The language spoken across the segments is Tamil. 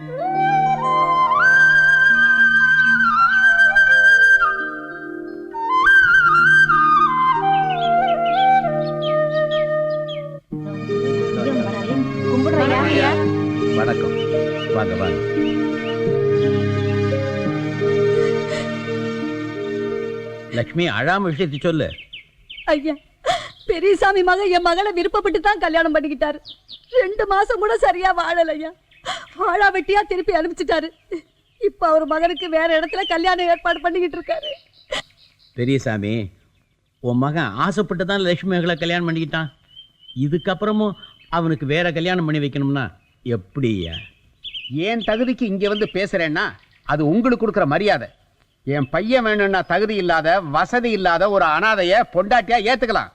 வணக்கம். வாங்க வாங்க. லக்ஷ்மி அழாம விஷயத்தை சொல்லு. ஐயா பெரியசாமி மகன் என் மகளை விருப்பப்பட்டு தான் கல்யாணம் பண்ணிக்கிட்டாரு. ரெண்டு மாசம் கூட சரியா வாழலையா? வாழா வெட்டியா திருப்பி அனுப்பிச்சிட்டாரு. இப்ப அவர் மகனுக்கு வேற இடத்துல கல்யாணம் ஏற்பாடு பண்ணிக்கிட்டு இருக்காரு. பெரியசாமி உன் மகன் ஆசைப்பட்டு தான் லக்ஷ்மி மகளை கல்யாணம் பண்ணிக்கிட்டான். இதுக்கப்புறமும் அவனுக்கு வேற கல்யாணம் பண்ணி வைக்கணும்னா எப்படியா? என் தகுதிக்கு இங்க வந்து பேசுறேன்னா அது உங்களுக்கு கொடுக்குற மரியாதை. என் பையன் வேணும்னா தகுதி இல்லாத வசதி இல்லாத ஒரு அனாதைய பொண்டாட்டியா ஏத்துக்கலாம்.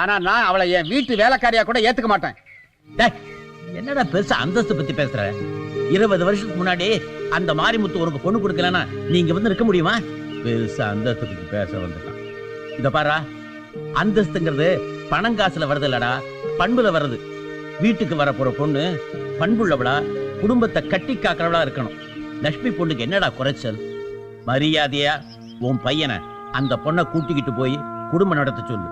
ஆனா நான் அவளை என் வீட்டு வேலைக்காரியா கூட ஏத்துக்க மாட்டேன். டேய், என்னடா பெருசா அந்தஸ்து பத்தி பேசுற? இருபது வருஷத்துக்கு முன்னாடி அந்த மாரிமுத்து உனக்கு பொண்ணு கொடுக்கலன்னா நீங்க வந்து இருக்க முடியுமா? பெருசா அந்தஸ்து பத்தி பேச வந்துட்டான். இத பாரா அந்தஸ்துங்கிறது பணம் காசுல வருது இல்லடா பண்புல வருது. வீட்டுக்கு வர போற பொண்ணு பண்புள்ளவளா குடும்பத்தை கட்டி காக்கிறவளா இருக்கணும். லட்சுமி பொண்ணுக்கு என்னடா குறைச்சல்? மரியாதையா? உன் பையனை அந்த பொண்ணை கூட்டிக்கிட்டு போய் குடும்பம் நடத்த சொல்லு.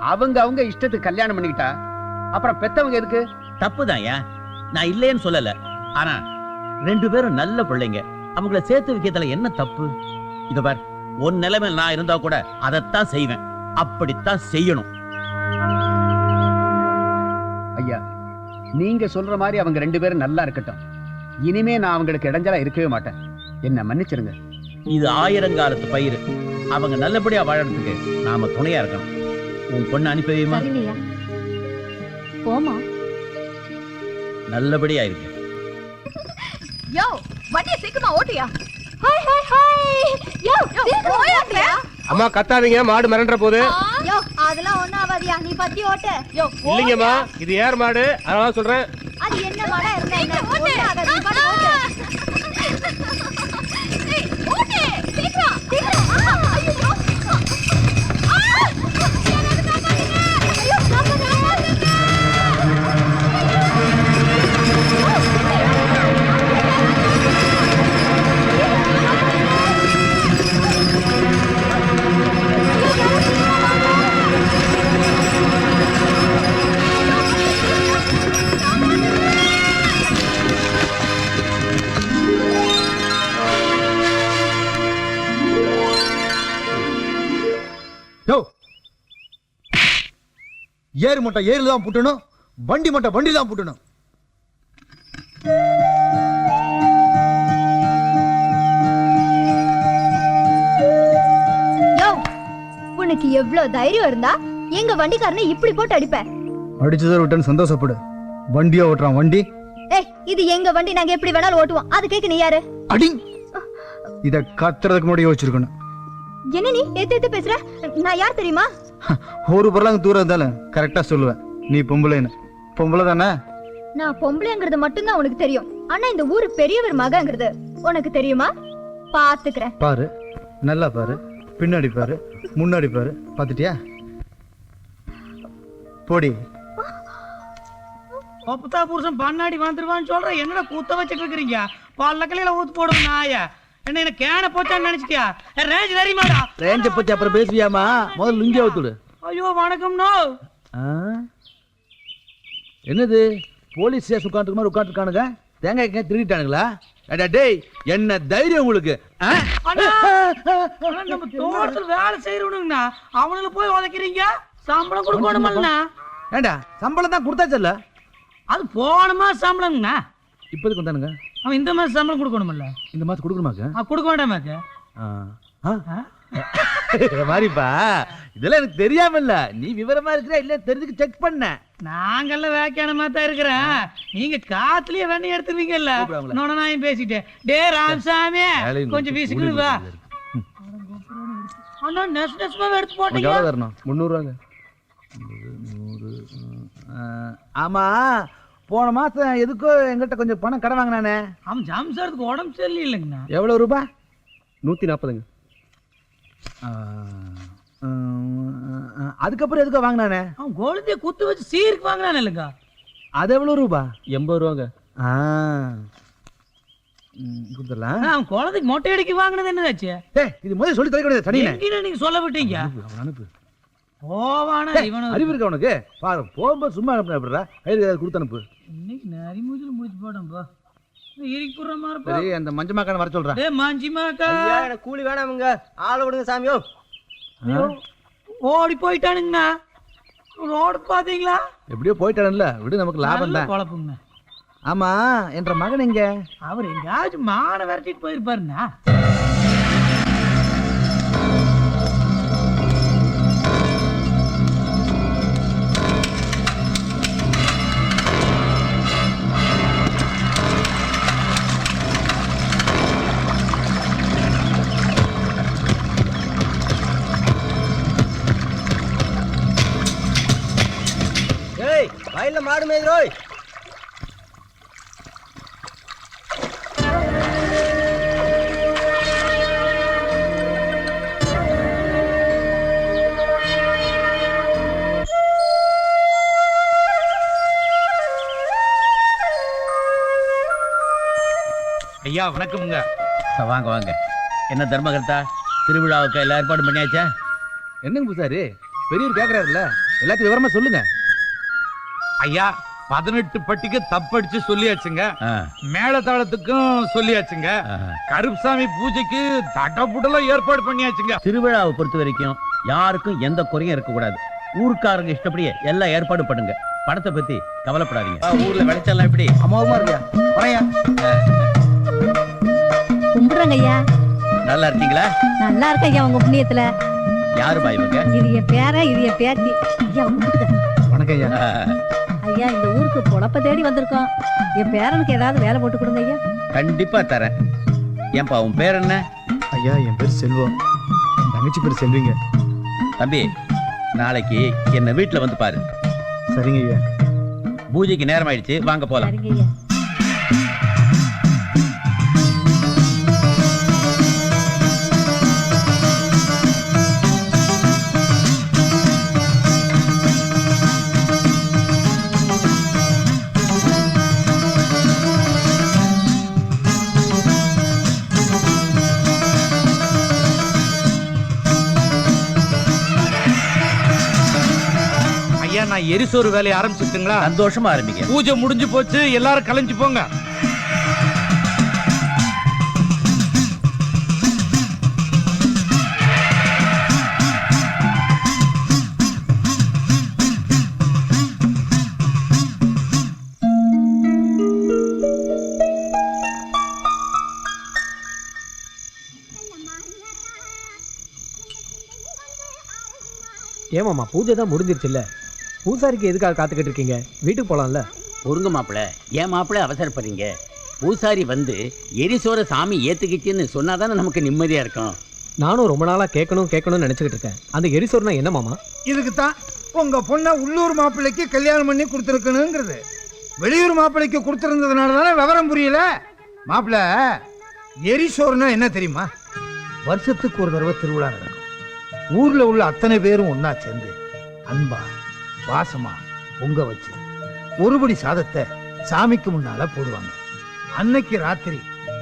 அவங்க அவங்க இஷ்டத்துக்கு கல்யாணம் பண்ணிக்கிட்டா? அப்புறம் பெத்தவங்க எதுக்கு? தப்புதான்யா நான் இல்லைன்னு சொல்லல. ஆனா ரெண்டு பேரும் நல்ல பிள்ளைங்க. அவங்கள சேர்த்து வைக்கிறதுல என்ன தப்பு? இத பார் உன் நிலைமை நான் இருந்தா கூட அதைத்தான் செய்வேன். அப்படித்தான் செய்யணும். ஐயா நீங்க சொல்ற மாதிரி அவங்க ரெண்டு பேரும் நல்லா இருக்கட்டும். இனிமே நான் அவங்களுக்கு இடைஞ்சலா இருக்கவே மாட்டேன். என்ன மன்னிச்சிருங்க. இது ஆயிரங்காலத்து பயிர் அவங்க நல்லபடியா வாழறதுக்கு நாம துணையா இருக்கணும். உன் பொண்ணு அனுப்பி வைமா போமா. நல்லபடியா இருக்கு யோ வண்டியை சீக்கிரமா ஓட்டியா? Hi hi hi. யோ சீக்கிரம் ஓயாங்களே அம்மா கத்தாதீங்க. மாடு மிரண்ட போது. யோ அதெல்லாம் ஒண்ணும் ஆகாதியா நீ பத்தி ஓட்டு. யோ இல்லைங்கம்மா இது ஏர் மாடு. அதனால சொல்றேன். அது என்ன மழை இருந்தா என்ன? ஏறு மட்டும் ஏறில் தான் புட்டணும் வண்டி மட்டும் வண்டி தான் புட்டணும். உனக்கு எவ்வளவு தைரியம் இருந்தா எங்க வண்டிக்காரனை இப்படி போட்டு அடிப்ப? அடிச்சதை விட்டேன்னு சந்தோஷப்படு. வண்டியா ஓட்டுறான் வண்டி. ஏய் இது எங்க வண்டி நாங்க எப்படி வேணாலும் ஓட்டுவோம். அது கேக்க நீ யாரு? அடி! இத கத்துறதுக்கு முன்னாடி யோசிச்சிருக்கணும். என்ன நீ ஏத்து ஏத்து பேசுற? நான் யார் தெரியுமா? ஒரு பொருளாங்க தூரம் இருந்தாலும் கரெக்டா சொல்லுவேன். நீ பொம்பளைன்னு. பொம்பளை தானே? நான் பொம்பளைங்கிறது மட்டும்தான் உனக்கு தெரியும். ஆனா இந்த ஊரு பெரியவர் மகங்கிறது உனக்கு தெரியுமா? பாத்துக்கிறேன். பாரு நல்லா பாரு. பின்னாடி பாரு முன்னாடி பாரு. பாத்துட்டியா? போடி. ஒப்பத்தா புருஷன் பண்ணாடி வந்துருவான்னு சொல்ற என்னடா கூத்த வச்சிட்டு இருக்கிறீங்க? பல்லக்கலையில ஊத்து போடுங்க நாய. என்ன என்ன கேன போச்சான்னு நினைச்சிட்டியா? ரேஞ்ச் தெரியுமாடா ரேஞ்ச பத்தி அப்புறம் பேசுவியாமா முதல்ல லுங்கி அவுத்துடு ஐயோ வணக்கம் நோ? என்னது? போலீஸ் ஸ்டேஷன் உட்காந்துருக்க மாதிரி உட்காந்துருக்கானுங்க தேங்காய் கேன் திருடிட்டானுங்களா? டேய் என்ன தைரியம் உங்களுக்கு? நம்ம தோட்டத்துல வேலை செய்யறவனுங்கண்ணா அவனுல போய் உதைக்கிறீங்க? சம்பளம் கொடுக்கணுமல்லண்ணா. ஏண்டா சம்பளம் தான் கொடுத்தாச்சல்ல? அது போனமா சம்பளம்ண்ணா இப்போதைக்கு வந்தானுங்க. அவன் இந்த மாதிரி சம்பளம் கொடுக்கணுமல்ல? இந்த மாசம் கொடுக்கணுமாக்க? ஆ, கொடுக்க வேண்டாமாக்க? மாதிரிப்பா இதெல்லாம் எனக்கு தெரியாம இல்ல நீ விவரமா இருக்கிற இல்ல தெரிஞ்சுக்க செக் பண்ண. நாங்கெல்லாம் வேக்கானமா தான் இருக்கிறேன். நீங்க காத்துலயே வெண்ணெய் எடுத்துருவீங்கல்ல. நோடனாயும் பேசிட்டேன். டே ராமசாமி கொஞ்சம் வீசிக்கிட்டு வா. அண்ணா நெச நெசமாவே எடுத்து போட்டீங்க முந்நூறுவாங்க. நூறு ஆமா. போன மாசம் எதுக்கோ எங்கிட்ட கொஞ்சம் பணம் கடன் வாங்கினானே. அவன் ஜம்சருக்கு உடம்பு சரியில்லைங்கண்ணா. எவ்வளவு ரூபாய் நூத்தி நாற்பதுங்க அதுக்கப்புறம் எதுக்கோ வாங்கினானே? அவன் கொழுந்திய குத்து வச்சு சீருக்கு வாங்கினான் இல்லைங்க அது எவ்வளவு ரூபாய் எண்பது ரூபாங்க. ஆ ம், கொடுத்துடலாம். அவன் குழந்தைக்கு மொட்டை அடிக்க வாங்கினது என்னதாச்சு? ஏய் இது முதல்ல சொல்லி தொலை கிடையாது தனியே? நீங்க சொல்ல விட்டீங்க? அனுப்பு போவானா இவனு? அறிவு இருக்கா உனக்கு? பாரு போகும்போது சும்மா எப்படிடா? கையில் கொடுத்து அனுப்பு. இன்னைக்கு நரி மூஞ்சில முடிச்சு போடும் போ. இருக்கிற மாதிரி போ. சரி அந்த மஞ்சமாக்கான வர சொல்றேன். டேய் மாஞ்சிமாக்கா எனக்கு கூலி வேணாமுங்க. ஆளை விடுங்க சாமியோ ஐயோ, ஓடி போயிட்டானுங்கண்ணா. ரோடு பாத்தீங்களா? எப்படியோ போயிட்டான்ல விடு நமக்கு லாபம் தான். பொழப்புங்கண்ணா ஆமா என்ற மகன் எங்க? அவர் எங்கேயாச்சும் மானை விரட்டிட்டு போயிருப்பாருண்ணா. மாடு மேய்ரோய் ஐயா வணக்கம்ங்க. வாங்க வாங்க. என்ன தர்மகர்த்தா? திருவிழாவுக்கு எல்லா ஏற்பாடும் பண்ணியாச்சா? என்னங்க பூசாரி? பெரியவர் கேக்குறாருல்ல? எல்லாத்தையும் விவரமா சொல்லுங்க. ஐயா பதினெட்டு பட்டிக்கு தப்படிச்சு சொல்லியாச்சுங்க. ஆ, மேளதாளத்துக்கும் சொல்லியாச்சுங்க. ஆ. கருப்சாமி பூஜைக்கு தட்டப்புடலாம் ஏற்பாடு பண்ணியாச்சுங்க. திருவிழாவை பொறுத்த வரைக்கும் யாருக்கும் எந்த குறையும் இருக்கக்கூடாது. ஊருக்காரங்க இஷ்டப்படியே எல்லாம் ஏற்பாடு பண்ணுங்க. படத்தை பத்தி கவலைப்படாதீங்க. ஊர்ல விளைச்சல்லாம் எப்படி? அம்மாவுமா இருக்கியா? கும்பிடுறேங்க ஐயா. நல்லா இருக்கீங்களா? நல்லா இருக்க ஐயா உங்க புண்ணியத்துல. யாருமா இவங்க? இது என் பேரன் இது என் பேத்தி. ஐயா. வணக்கம் ஐயா. ஐயா இந்த ஊருக்கு பொழப்ப தேடி வந்திருக்கோம். என் பேரனுக்கு ஏதாவது வேலை போட்டு கொடுங்க ஐயா. கண்டிப்பா தரேன். ஏன்பா உன் பேர் என்ன? ஐயா என் பேர் செல்வம். என் தங்கச்சி பேர் செல்விங்க. தம்பி நாளைக்கு என்ன வீட்டுல வந்து பாரு. சரிங்க ஐயா. பூஜைக்கு நேரம் ஆயிடுச்சு வாங்க போலாம். சரிங்க ஐயா. நான் எரிசோறு வேலையை ஆரம்பிச்சுட்டுங்களா சந்தோஷமா ஆரம்பிங்க. பூஜை முடிஞ்சு போச்சு எல்லாரும் கலைஞ்சு போங்க. ஏமாமா பூஜை தான் முடிஞ்சிருச்சுல்ல. பூசாரிக்கு எதுக்காக காத்துக்கிட்டு இருக்கீங்க? வீட்டுக்கு போலாம்ல. பொறுங்க மாப்பிள ஏன் மாப்பிள அவசரப்படுறீங்க பூசாரி வந்து எரிசோர சாமி ஏத்துக்கிச்சுன்னு சொன்னாதானே நமக்கு நிம்மதியா இருக்கும். நானும் ரொம்ப நாளா கேட்கணும் கேட்கணும்னு நினைச்சுக்கிட்டு இருக்கேன். அந்த எரிசோர்னா என்ன மாமா? இதுக்கு தான் உங்க பொண்ணை உள்ளூர் மாப்பிள்ளைக்கு கல்யாணம் பண்ணி கொடுத்துருக்கணுங்கிறது. வெளியூர் மாப்பிள்ளைக்கு கொடுத்துருந்ததுனால தானே விவரம் புரியல? மாப்பிள்ள எரிசோறுனா என்ன தெரியுமா? வருஷத்துக்கு ஒரு தடவை திருவிழா நடக்கும். ஊர்ல உள்ள அத்தனை பேரும் ஒண்ணா சேர்ந்து அன்பா பாசமா பொங்க வச்சு ஒருபடி சாதத்தை சாமிக்கு முன்னால போடுவாங்க. அன்னைக்கு ராத்திரி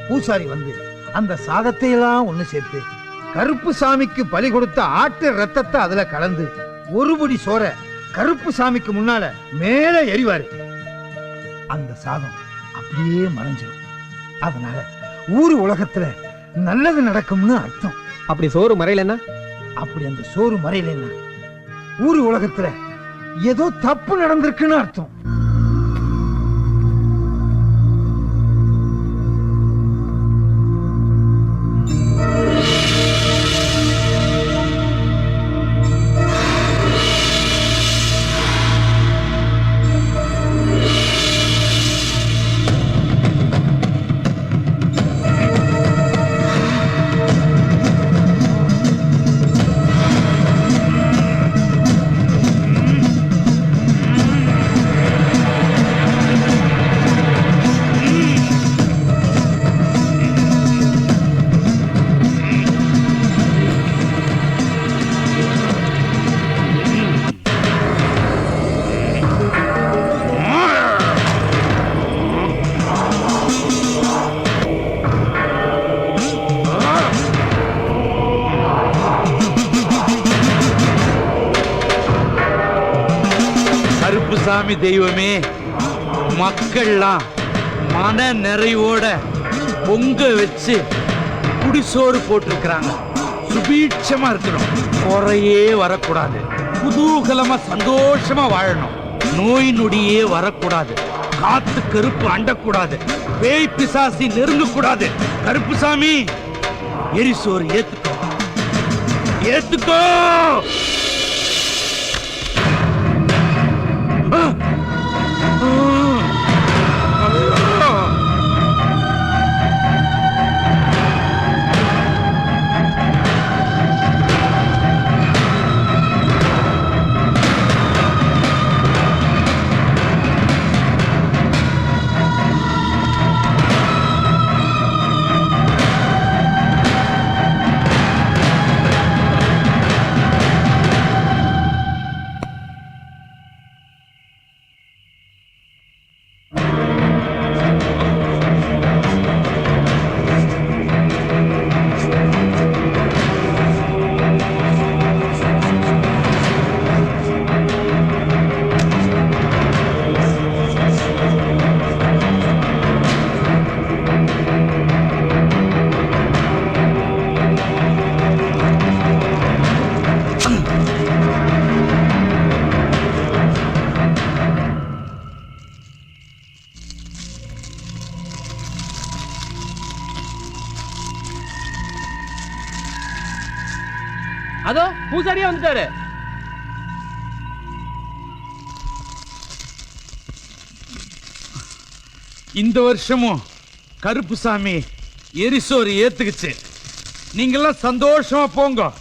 பூசாரி வந்து அந்த சாதத்தை எல்லாம் ஒண்ணு சேர்த்து கருப்பு சாமிக்கு பலி கொடுத்த ஆட்டு ரத்தத்தை அதுல கலந்து ஒருபடி சோற கருப்பு சாமிக்கு முன்னால மேல எரிவாரு. அந்த சாதம் அப்படியே மறைஞ்சிடும் அதனால ஊர் உலகத்துல நல்லது நடக்கும்னு அர்த்தம். அப்படி சோறு மறையலன்னா? அப்படி அந்த சோறு மறையலன்னா ஊர் உலகத்துல ஏதோ தப்பு நடந்திருக்குன்னு அர்த்தம். சாமி தெய்வமே மக்கள்லாம் மன நிறைவோட பொங்க வச்சு குடிசோறு போட்டிருக்கிறாங்க. சுபீட்சமா இருக்கணும். குறையே வரக்கூடாது. குதூகலமா சந்தோஷமா வாழணும். நோய் நொடியே வரக்கூடாது. காத்து கருப்பு அண்டக்கூடாது. பேய் பிசாசி நெருங்கக்கூடாது. கருப்புசாமி எரிசோறு ஏத்துக்கோ. ஏத்துக்கோ! அதோ பூசாரியே வந்துட்டாரு. இந்த வருஷமும் கருப்புசாமி எரிசோறு ஏத்துக்குச்சு. நீங்கெல்லாம் சந்தோஷமா போங்க.